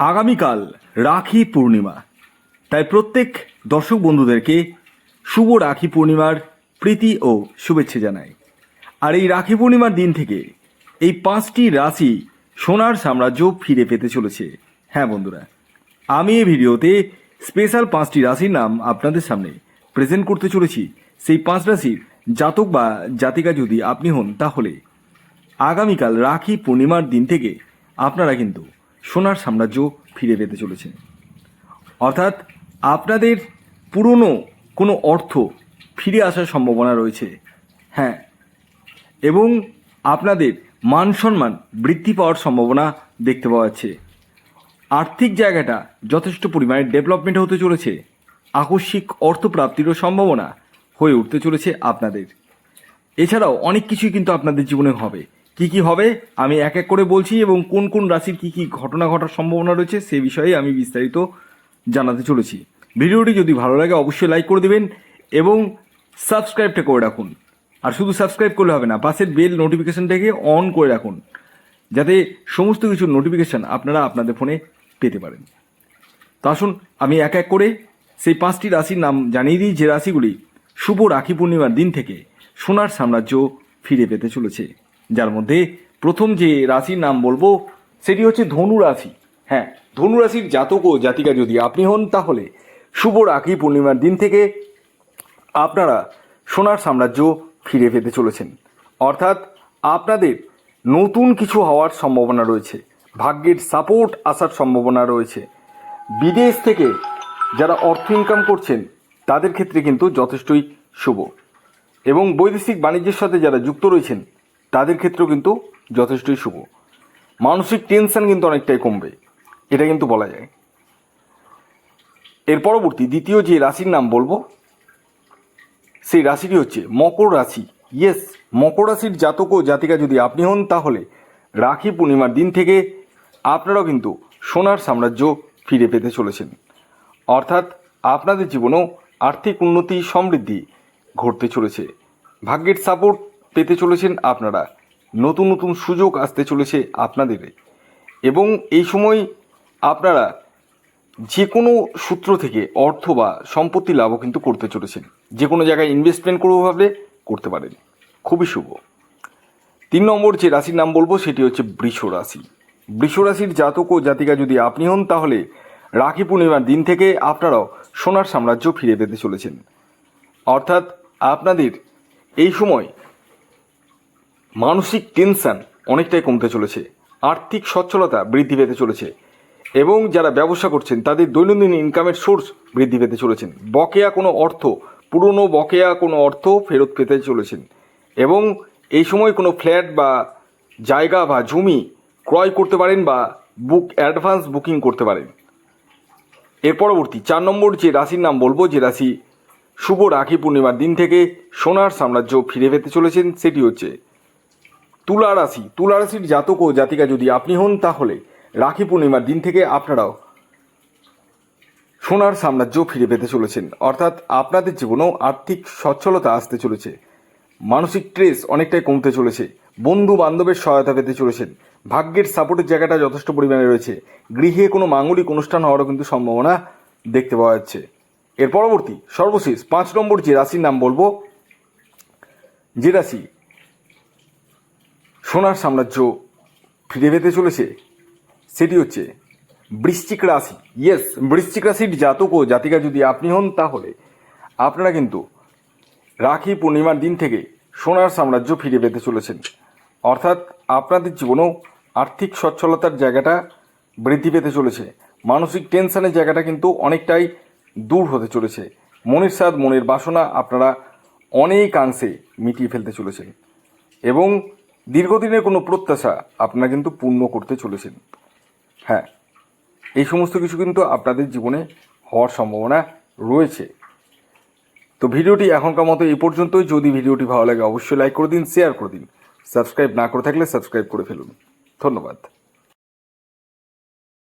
আগামীকাল রাখি পূর্ণিমা। তাই প্রত্যেক দর্শক বন্ধুদেরকে শুভ রাখি পূর্ণিমার প্রীতি ও শুভেচ্ছা জানাই। আর এই রাখি পূর্ণিমার দিন থেকে এই পাঁচটি রাশি সোনার সাম্রাজ্য ফিরে পেতে চলেছে। হ্যাঁ বন্ধুরা, আমি এই ভিডিওতে স্পেশাল পাঁচটি রাশির নাম আপনাদের সামনে প্রেজেন্ট করতে চলেছি। সেই পাঁচ রাশির জাতক বা জাতিকা যদি আপনি হন, তাহলে আগামীকাল রাখি পূর্ণিমার দিন থেকে আপনারা কিন্তু সোনার সাম্রাজ্য ফিরে পেতে চলেছেন অর্থাৎ আপনাদের পুরনো কোনো অর্থ ফিরে আসার সম্ভাবনা রয়েছে। হ্যাঁ এবং আপনাদের মান সম্মান বৃদ্ধি পাওয়ার সম্ভাবনা দেখতে পাওয়া যাচ্ছে। আর্থিক জায়গাটা যথেষ্ট পরিমাণে ডেভেলপমেন্ট হতে চলেছে। আকস্মিক অর্থপ্রাপ্তিরও সম্ভাবনা হয়ে উঠতে চলেছে আপনাদের। এছাড়াও অনেক কিছুই কিন্তু আপনাদের জীবনে হবে। কি কি হবে, আমি এক এক করে বলছি এবং কোন কোন রাশির কি কি ঘটনা ঘটার সম্ভাবনা রয়েছে সে বিষয়ে আমি বিস্তারিত জানাতে চলেছি। ভিডিওটি যদি ভালো লাগে অবশ্যই লাইক করে দেবেন এবং সাবস্ক্রাইবটা করে রাখুন। আর শুধু সাবস্ক্রাইব করলে হবে না, পাশের বেল নোটিফিকেশানটাকে অন করে রাখুন, যাতে সমস্ত কিছুর নোটিফিকেশন আপনারা আপনাদের ফোনে পেতে পারেন। তো আসুন, আমি এক এক করে সেই পাঁচটি রাশির নাম জানিয়ে দিই, যে রাশিগুলি শুভ রাখি পূর্ণিমার দিন থেকে সোনার সাম্রাজ্য ফিরে পেতে চলেছে। যার মধ্যে প্রথম যে রাশির নাম বলব, সেটি হচ্ছে ধনু রাশি। হ্যাঁ ধনু রাশির জাতক ও জাতিকা যদি আপনি হন, তাহলে শুভ রাখি পূর্ণিমার দিন থেকে আপনারা সোনার সাম্রাজ্য ফিরে পেতে চলেছেন। অর্থাৎ আপনাদের নতুন কিছু হওয়ার সম্ভাবনা রয়েছে, ভাগ্যের সাপোর্ট আসার সম্ভাবনা রয়েছে। বিদেশ থেকে যারা অর্থ ইনকাম করছেন, তাদের ক্ষেত্রে কিন্তু যথেষ্টই শুভ। এবং বৈদেশিক বাণিজ্যের সাথে যারা যুক্ত রয়েছেন তাদের ক্ষেত্রেও কিন্তু যথেষ্টই শুভ। মানসিক টেনশন কিন্তু অনেকটাই কমবে, এটা কিন্তু বলা যায়। এর পরবর্তী, দ্বিতীয় যে রাশির নাম বলব, সেই রাশিটি হচ্ছে মকর রাশি। ইয়েস মকর রাশির জাতক ও জাতিকা যদি আপনি হন, তাহলে রাখি পূর্ণিমার দিন থেকে আপনারাও কিন্তু সোনার সাম্রাজ্য ফিরে পেতে চলেছেন। অর্থাৎ আপনাদের জীবনেও আর্থিক উন্নতি সমৃদ্ধি ঘটতে চলেছে। ভাগ্যের সাপোর্ট পেতে চলেছেন আপনারা। নতুন নতুন সুযোগ আসতে চলেছে আপনাদের। এবং এই সময় আপনারা যে কোনো সূত্র থেকে অর্থ বা সম্পত্তি লাভও কিন্তু করতে চলেছেন। যে কোনো জায়গায় ইনভেস্টমেন্ট করব ভাবলে করতে পারেন। খুবই শুভ। তিন নম্বর যে রাশির নাম বলব সেটি হচ্ছে বৃষ রাশি। বৃষ রাশির জাতক ও জাতিকা যদি আপনি হন, তাহলে রাখি পূর্ণিমার দিন থেকে আপনারাও সোনার সাম্রাজ্য ফিরে পেতে চলেছেন। অর্থাৎ আপনাদের এই সময় মানসিক টেনশন অনেকটাই কমতে চলেছে। আর্থিক সচ্ছলতা বৃদ্ধি পেতে চলেছে। এবং যারা ব্যবসা করছেন, তাদের দৈনন্দিন ইনকামের সোর্স বৃদ্ধি পেতে চলেছেন। বকেয়া কোনো অর্থ, পুরনো বকেয়া কোনো অর্থ ফেরত পেতে চলেছেন। এবং এই সময় কোনো ফ্ল্যাট বা জায়গা বা জমি ক্রয় করতে পারেন বা বুক অ্যাডভান্স বুকিং করতে পারেন। এর পরবর্তী চার নম্বর যে রাশির নাম বলব, যে রাশি শুভ রাখি পূর্ণিমার দিন থেকে সোনার সাম্রাজ্য ফিরে পেতে চলেছেন, সেটি হচ্ছে তুলা রাশি তুলা রাশির জাতক ও জাতিকা যদি আপনি হন তাহলে রাখি পূর্ণিমার দিন থেকে আপনারাও সোনার সাম্রাজ্য ফিরে পেতে চলেছেন। অর্থাৎ আপনাদের জীবনেও আর্থিক সচ্ছলতা আসতে চলেছে। মানসিক স্ট্রেস অনেকটাই কমতে চলেছে। বন্ধু বান্ধবের সহায়তা পেতে চলেছেন। ভাগ্যের সাপোর্টের জায়গাটা যথেষ্ট পরিমাণে রয়েছে। গৃহে কোনো মাঙ্গলিক অনুষ্ঠান হওয়ারও কিন্তু সম্ভাবনা দেখতে পাওয়া যাচ্ছে। এর পরবর্তী, সর্বশেষ পাঁচ নম্বর যে রাশির নাম বলব, যে রাশি সোনার সাম্রাজ্য ফিরে পেতে চলেছে, সেটি হচ্ছে বৃশ্চিক রাশি। ইয়েস বৃশ্চিক রাশির জাতক ও জাতিকা যদি আপনি হন, তাহলে আপনারা কিন্তু রাখি পূর্ণিমার দিন থেকে সোনার সাম্রাজ্য ফিরে পেতে চলেছেন। অর্থাৎ আপনাদের জীবনেও আর্থিক সচ্ছলতার জায়গাটা বৃদ্ধি পেতে চলেছে। মানসিক টেনশনের জায়গাটা কিন্তু অনেকটাই দূর হতে চলেছে। মনের স্বাদ, মনের বাসনা আপনারা অনেকাংশে মিটিয়ে ফেলতে চলেছেন। এবং দীর্ঘদিনের কোনো প্রত্যাশা আপনারা কিন্তু পূর্ণ করতে চলেছেন। হ্যাঁ এই সমস্ত কিছু কিন্তু আপনাদের জীবনে হওয়ার সম্ভাবনা রয়েছে। তো ভিডিওটি এখনকার মতো এই পর্যন্তই। যদি ভিডিওটি ভালো লাগে, অবশ্যই লাইক করে দিন শেয়ার করে দিন। সাবস্ক্রাইব না করে থাকলে সাবস্ক্রাইব করে ফেলুন। ধন্যবাদ।